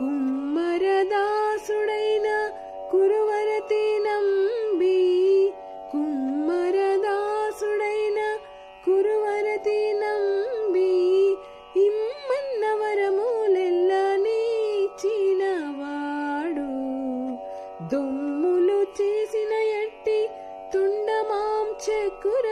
కుమ్మరదాసుడైన కురువరతి నంబి. కుమ్మరదాసుడైన కురువరతి నంబి. ఇమ్మన్నవరములెల్ల నీచినవాడు. దొమ్ములు చేసిన ఎట్టి తుండమాం చెక్కుర